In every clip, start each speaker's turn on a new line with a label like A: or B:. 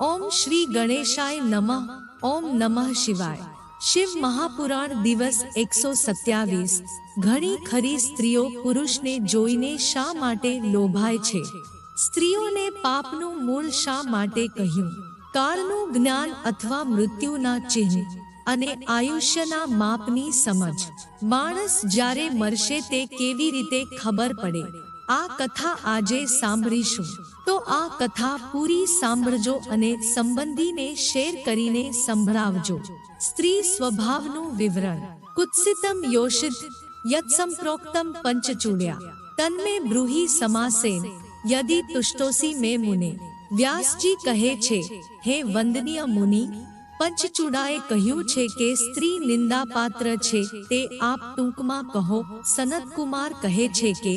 A: ઓમ શ્રી ગણેશાય નમઃ, ઓમ નમઃ શિવાય. શિવ મહાપુરાણ દિવસ એકસો સત્યાવીસ. ઘણી ખરી સ્ત્રીઓ પુરુષને જોઈને શા માટે લોભાય છે? સ્ત્રીઓને પાપનું મૂળ શા માટે કહ્યું? કાળનું જ્ઞાન અથવા મૃત્યુના ચિહ્ન અને આયુષ્યના માપની સમજ. માણસ જ્યારે મરશે તે કેવી રીતે ખબર પડે? આ કથા આજે સાંભળીશું. તો આ કથા પૂરી સાંભળજો અને સંબંધીને શેર કરીને સંભળાવજો. સ્ત્રી સ્વભાવનું વિવરણ. કુત્સિતમ યોષિત યત સંપ્રોક્તમ પંચચૂડ્યા તન્મે બ્રૂહી સમાસેન, યદિ તુષ્ટોસી મે મુને. વ્યાસજી કહે છે, હે વંદનીય મુનિ પંચચૂડાએ કહ્યું છે કે સ્ત્રી નિંદાપાત્ર છે તે આપ ટૂંકમાં કહો. સનતકુમાર કહે છે કે,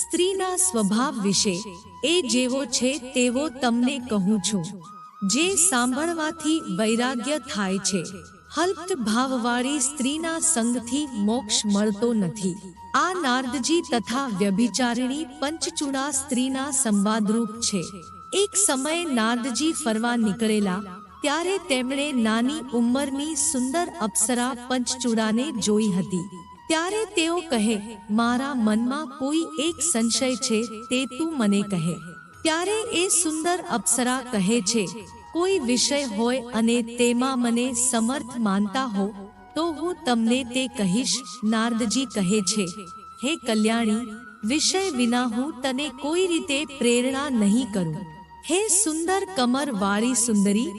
A: સ્ત્રીના સ્વભાવ વિશે એ જેવો છે તેવો તમને કહું છું. જે સાંભળવાથી વૈરાગ્ય થાય છે. હલ્પ્ત ભાવવાળી સ્ત્રીના સંગથી મોક્ષ મળતો નથી. આ નારદજી તથા વ્યભિચારિણી પંચચૂડા સ્ત્રીના સંવાદરૂપ છે. એક સમયે નારદજી ફરવા નીકળેલા, ત્યારે તેમણે નાની ઉંમરની સુંદર અપ્સરા પંચચૂડાને જોઈ હતી. ત્યારે તેઓ કહે, મારા મનમાં કોઈ એક સંશય છે તે તું મને કહે. ત્યારે એ સુંદર અપ્સરા કહે છે, કોઈ વિષય હોય અને તેમાં મને સમર્થ માનતા હો, તો હું તમને તે કહીશ, નારદજી કહે છે. હે કલ્યાણી, વિષય વિના હું તને કોઈ રીતે પ્રેરણા નહીં કરું. હે સુંદર કમર વાળી સુંદરી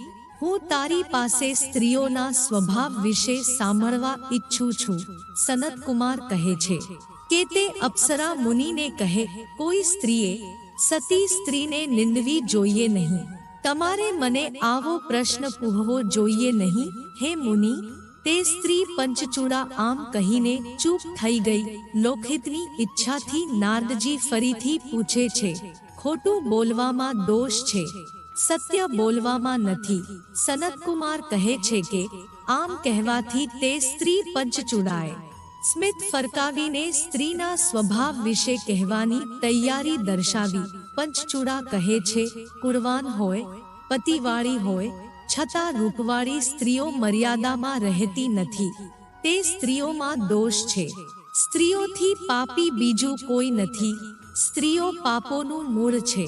A: હું તારી પાસે સ્ત્રીઓના સ્વભાવ વિશે સાંભળવા ઈચ્છું છું સનતકુમાર કહે છે. કે તે અપ્સરા મુનિને કહે, કોઈ સ્ત્રીએ સતી સ્ત્રીને નિંદવી જોઈએ નહીં. તમારે મને આવો પ્રશ્ન પૂછવો જોઈએ નહીં, હે મુનિ? તે સ્ત્રી પંચચૂડા આમ કહીને ચૂપ થઈ ગઈ. લોકહિતની ઈચ્છાથી નારદજી ફરીથી પૂછે છે, ખોટું બોલવામાં દોષ છે? સત્ય બોલવામાં નથી. સનતકુમાર કહે છે કે, આમ કહેવાથી તે સ્ત્રી પંચચૂડાએ સ્મિત ફરકાવીને સ્ત્રીના સ્વભાવ વિશે કહેવાની તૈયારી દર્શાવી. પંચચૂડા કહે છે, કુરવાન હોય, પતિવાળી હોય, છતાં રૂપવાળી સ્ત્રીઓ મર્યાદામાં રહેતી નથી. તે સ્ત્રીઓમાં દોષ છે. સ્ત્રીઓથી પાપી બીજું કોઈ નથી. સ્ત્રીઓ પાપોનું મૂળ છે.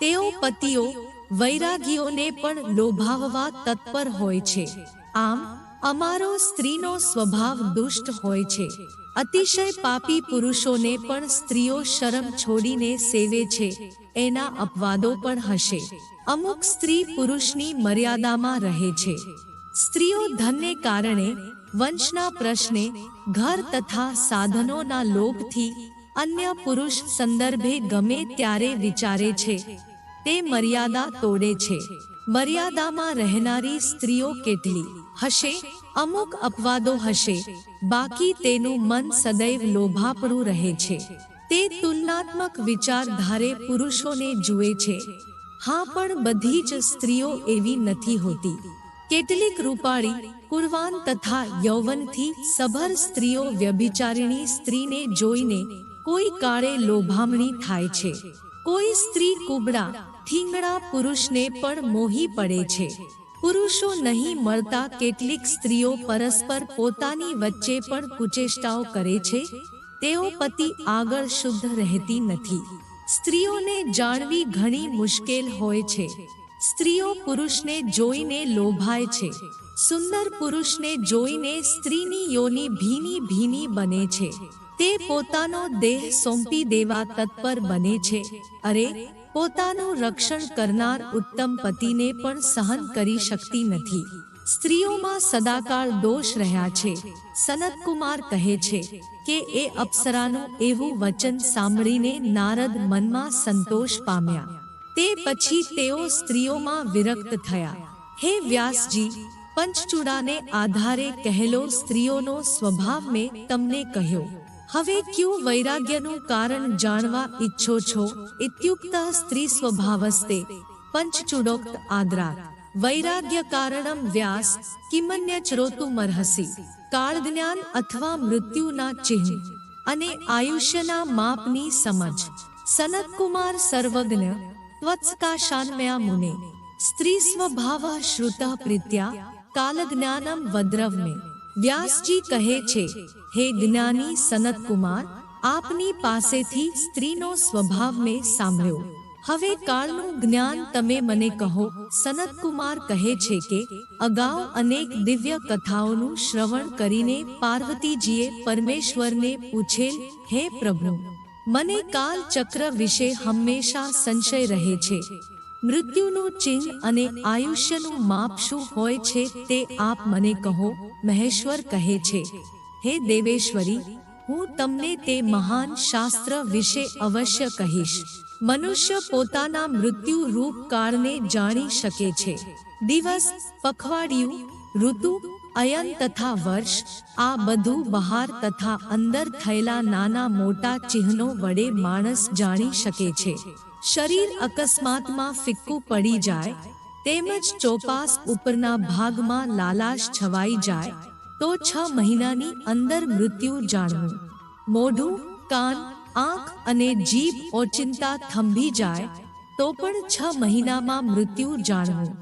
A: તેઓ પતિઓ વૈરાગીઓને પણ લોભાવવા તત્પર હોય છે. આમ, અમારો સ્ત્રીનો સ્વભાવ દુષ્ટ હોય છે. અતિશય પાપી પુરુષોને પણ સ્ત્રીઓ શરમ છોડીને સેવે છે. એના અપવાદો પણ હશે. અમુક સ્ત્રી પુરુષની મર્યાદામાં રહે છે. સ્ત્રીઓ ધનને કારણે વંશના પ્રશ્ને, ઘર તથા સાધનોના લોભથી અન્ય પુરુષ સંદર્ભે ગમે ત્યારે વિચારે છે. તે મર્યાદા તોડે છે. મર્યાદામાં રહેનારી સ્ત્રીઓ કેટલી? હશે? અમુક અપવાદો હશે. બાકી તેનું મન સદૈવ લોભાપરું રહે છે. તે તુલનાત્મક વિચારધારે પુરુષોને જુએ છે. હા, પણ બધી જ સ્ત્રીઓ એવી નથી હોતી. કેટલીક રૂપાળી, કુરવાન તથા યૌવનથી સભર સ્ત્રીઓ વ્યભિચારિણી સ્ત્રીને જોઈને કોઈ કાળે લોભામણી થાય છે. કોઈ સ્ત્રી કુબડા થીંગડા પુરુષને પણ મોહી પડે છે. પુરુષો નહીં મળતા કેટલીક સ્ત્રીઓ પરસ્પર પોતાની વચ્ચે પણ કુચેષ્ટાઓ કરે છે. તેઓ પતિ આગળ શુદ્ધ રહેતી નથી. સ્ત્રીઓને જાણવી ઘણી મુશ્કેલ હોય છે. સ્ત્રીઓ પુરુષને જોઈને લોભાય છે. સુંદર પુરુષને જોઈને સ્ત્રીની યોની ભીની ભીની બને છે. તે પોતાનો દેહ સોંપી દેવા તત્પર બને છે. અરે, પોતાનું રક્ષણ કરનાર ઉત્તમ પતિને પણ સહન કરી શકતી નથી. સ્ત્રીઓમાં સદાકાળ દોષ રહ્યા છે. સનતકુમાર કહે છે કે એ અપ્સરાનું એવું વચન સાંભળીને નારદ મનમાં સંતોષ પામ્યા. તે પછી તેઓ સ્ત્રીઓમાં વિરક્ત થયા. હે વ્યાસજી, પંચચૂડાને આધારે કહેલો સ્ત્રીઓનો સ્વભાવ મેં તમને કહ્યો. હવે ક્યુ વૈરાગ્યનું કારણ જાણવા ઈચ્છો છો? ઇત્યુક્ત સ્ત્રી સ્વભાવસ્તે, પંચચૂડોક્ત આદરાત વૈરાગ્ય કારણમ વ્યાસ, કિમન્ય કાળ જ્ઞાન અથવા મૃત્યુના ચિહ્ન. અને આયુષ્યના માપની સમજ. સનતકુમાર સર્વજ્ઞ ત્વત્સકાશાન્મયા મુને. સ્ત્રી સ્વભાવ શ્રુત પ્રીત્યા, કાલજ્ઞાનમ વદ્રવમે વ્યાસજી કહે છે, હે જ્ઞાની સનત કુમાર, આપની પાસેથી સ્ત્રીનો સ્વભાવ મેં સાંભળ્યો. હવે કાળનું જ્ઞાન તમે મને કહો. સનત કુમાર કહે છે કે, અગાઉ અનેક દિવ્ય કથાઓનું શ્રવણ કરીને પાર્વતીજીએ પરમેશ્વરને પૂછેલ, હે પ્રભુ, મને કાલ ચક્ર વિશે હંમેશા સંશય રહે છે. મૃત્યુનું ચિહ્ન અને આયુષ્યનું માપ શું હોય છે તે આપ મને કહો, મહેશ્વર કહે છે. હે દેવેશ્વરી, હું તમને તે મહાન શાસ્ત્ર વિશે અવશ્ય કહીશ. મનુષ્ય પોતાના મૃત્યુ રૂપ કાળને જાણી શકે છે. દિવસ, પખવાડિયું, ઋતુ, અયન તથા વર્ષ, આ બધું બહાર તથા અંદર થયેલા નાના મોટા ચિહ્નો વડે માણસ જાણી શકે છે. શરીર અકસ્માતમાં ફિક્કું પડી જાય, તેમજ ચોપાસ ઉપરના ભાગમાં લાલાશ છવાઈ જાય, તો છ મહિનાની અંદર મૃત્યુ જાણવું. મોઢું, કાન, આંખ અને જીભ ઓચિંતા થંભી જાય, તો પણ છ મહિનામાં મૃત્યુ જાણવું.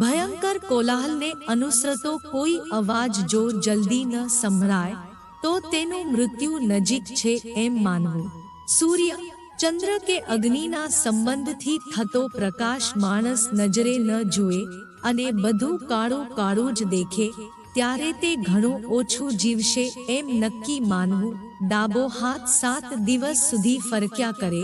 A: ભયંકર કોલાહલને અનુસરતો કોઈ અવાજ જો જલ્દી ન સંભળાય, તો તેનું મૃત્યુ નજીક છે એમ માનવું. સૂર્ય ચંદ્ર કે અગ્નિના સંબંધથી થતો પ્રકાશ માણસ નજરે ન જુએ અને બધું કાળું કાળું જ દેખે, ત્યારે તે ઘણું ઓછું જીવશે એમ નક્કી માનવું, ડાબો હાથ સાત દિવસ સુધી ફરક્યા કરે,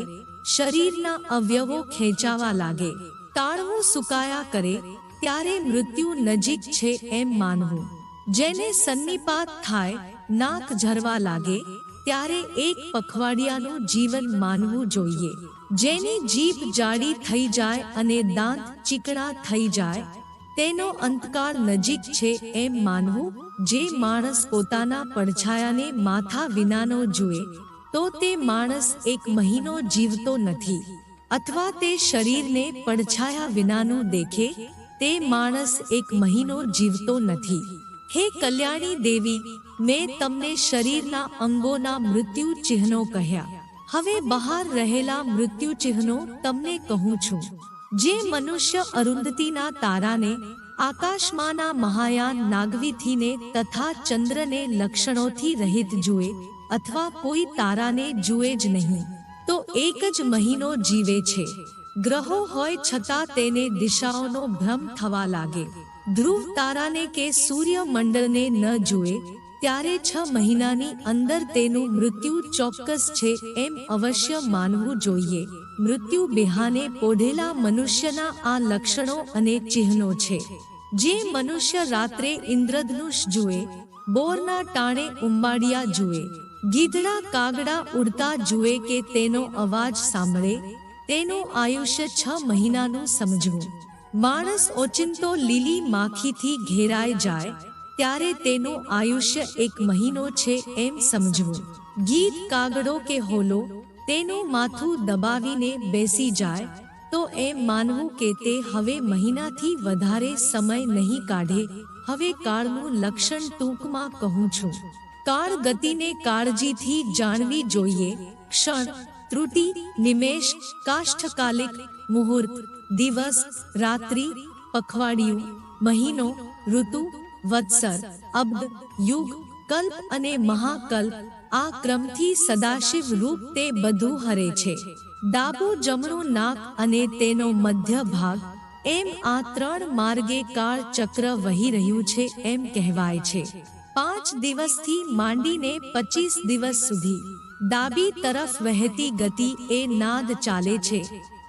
A: શરીરના અવયવો ખેંચાવા લાગે, તાળવું સુકાયા કરે, ત્યારે મૃત્યુ નજીક છે એમ માનવું. જેને સન્નિપાત થાય, નાક ઝરવા લાગે ત્યારે એક પખવાડિયાનું જીવન માનવું જોઈએ. જેની જીભ જાડી થઈ જાય અને દાંત ચીકણા થઈ જાય, તેનો અંતકાળ નજીક છે એમ માનવું, જે માણસ પોતાના પડછાયાને માથા વિનાનો જુએ, તો તે માણસ એક મહિનો જીવતો નથી. અથવા તે શરીરને પડછાયા વિનાનું દેખે, તે માણસ એક મહિનો જીવતો નથી. હે કલ્યાણી દેવી મેં તમને શરીરના અંગોના મૃત્યુ ચિહ્નો કહ્યા. હવે બહાર રહેલા મૃત્યુ ચિહ્નો તમને કહું છું. જે મનુષ્ય અરુંધતીના તારાને, આકાશમાંના મહાયાન નાગવીથીને તથા ચંદ્રને લક્ષણોથી રહિત જુએ અથવા કોઈ તારાને જુએ જ નહીં, તો એક જ મહિનો જીવે છે. ગ્રહો હોય છતાં તેને દિશાઓનો ભ્રમ થવા લાગે. ધ્રુવ તારાને કે સૂર્ય મંડળને ન જુએ ત્યારે છ મહિનાની અંદર તેનું મૃત્યુ ચોક્કસ છે એમ અવશ્ય માનવું જોઈએ. મૃત્યુ બિહાને પોઢેલા મનુષ્યના આ લક્ષણો અને ચિહ્નો છે. જે મનુષ્ય રાત્રે ઇન્દ્રધનુષ જુએ, બોરના ટાણે ઉંબાડિયા જુએ, ગીધડા કાગડા ઉડતા જુએ કે તેનો અવાજ સાંભળે, તેનું આયુષ્ય છ મહિનાનું સમજવું. માણસ ઓચિંતો લીલી માખીથી ઘેરાય જાય ત્યારે તેનું આયુષ્ય એક મહિનો છે એમ સમજવું. ગીત કાગડો કે હોલો, તેનું માથું દબાવીને બેસી જાય, તો એમ માનવું કે તે હવે મહિનાથી વધારે સમય નહીં કાઢે. હવે કાળનું લક્ષણ ટૂંકમાં કહું છું. કાળ ગતિને કાળજીથી જાણવી જોઈએ. ક્ષણ, ત્રુટિ, નિમેષ, કાષ્ઠકાલિક, મુહૂર્ત, દિવસ, રાત્રિ, પખવાડિયું, મહિનો, ઋતુ વત્સર, અબ્દ, યુગ, કલ્પ અને મહાકલ્પ આ ક્રમથી સદાશિવ રૂપ તે બધું હરે છે. ડાબો જમણો નાક અને તેનો મધ્ય ભાગ, એમ આ ત્રણ માર્ગે કાળ ચક્ર વહી રહ્યું છે એમ કહેવાય છે. પાંચ દિવસથી માંડીને પચીસ દિવસ સુધી, ડાબી તરફ વહેતી ગતિ એ નાદ ચાલે છે.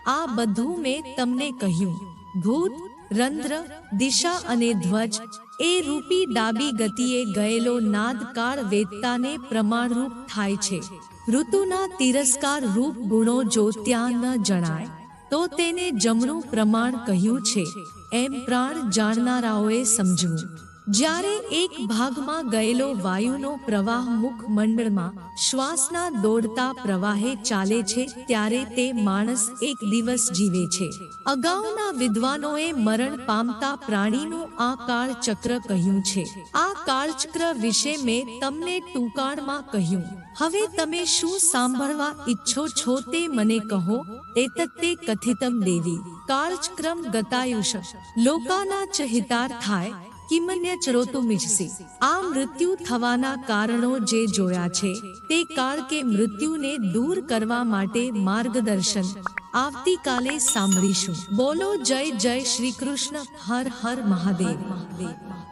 A: આ બધું મેં તમને કહ્યું. ભૂત, રંધ્ર, દિશા અને ધ્વજ એ રૂપી ડાબી ગતિએ ગયેલો નાદકાળ વેદતાને પ્રમાણરૂપ થાય છે. ઋતુના તિરસ્કાર રૂપ ગુણો જો ત્યાં ન જણાય, તો તેને જમણું પ્રમાણ કહ્યું છે. એમ પ્રાણ જાણનારાઓએ સમજવું. જ્યારે એક ભાગમાં ગયેલો વાયુનો પ્રવાહ મુખમંડળમાં શ્વાસના દોડતા પ્રવાહે ચાલે છે, ત્યારે તે માણસ એક દિવસ જીવે છે. અગાઉના વિદ્વાનોએ મરણ પામતા પ્રાણીનું આ કાળચક્ર કહ્યું છે. આ કાળચક્ર વિશે મેં તમને ટૂંકાણમાં કહ્યું. હવે તમે શું સાંભળવા ઈચ્છો છો તે મને કહો. એતત્તે કથિતમ દેવી. કાળચક્રમ ગતાયુષ. લોકાના ચહિતાર થાય. કિમન્ય ચરોતુમિજસી આ મૃત્યુ થવાના કારણો જે જોયા છે, તે કાળ કે મૃત્યુને દૂર કરવા માટે માર્ગદર્શન. આવતીકાલે સાંભળીશું. બોલો જય જય શ્રી કૃષ્ણ. હર હર મહાદેવ મહાદેવ.